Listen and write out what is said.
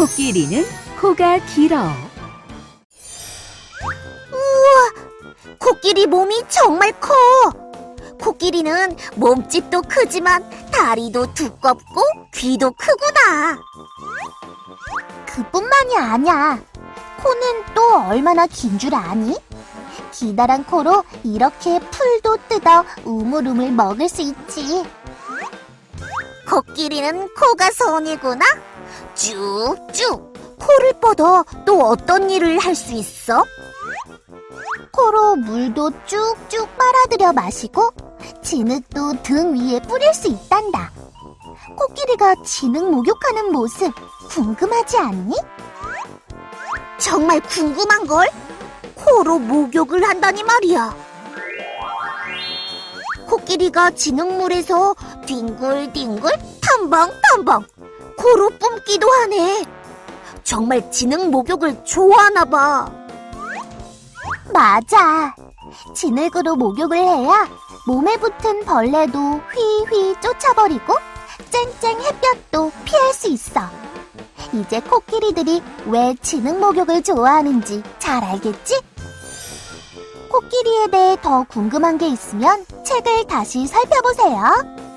코끼리는 코가 길어. 코끼리 몸이 정말 커. 코끼리는 몸집도 크지만 다리도 두껍고 귀도 크구나. 그뿐만이 아니야. 코는 또 얼마나 긴 줄 아니? 기다란 코로 이렇게 풀도 뜯어 우물우물 먹을 수 있지. 코끼리는 코가 손이구나. 쭉쭉. 코를 뻗어 또 어떤 일을 할 수 있어? 코로 물도 쭉쭉 빨아들여 마시고 진흙도 등 위에 뿌릴 수 있단다. 코끼리가 진흙 목욕하는 모습 궁금하지 않니? 정말 궁금한 걸? 코로 목욕을 한다니 말이야. 코끼리가 진흙물에서 뒹굴뒹굴 탐방탐방 코로 뿜기도 하네. 정말 진흙 목욕을 좋아하나 봐. 맞아. 진흙으로 목욕을 해야 몸에 붙은 벌레도 휘휘 쫓아버리고 쨍쨍 햇볕도 피할 수 있어. 이제 코끼리들이 왜 진흙 목욕을 좋아하는지 잘 알겠지? 코끼리에 대해 더 궁금한 게 있으면 책을 다시 살펴보세요.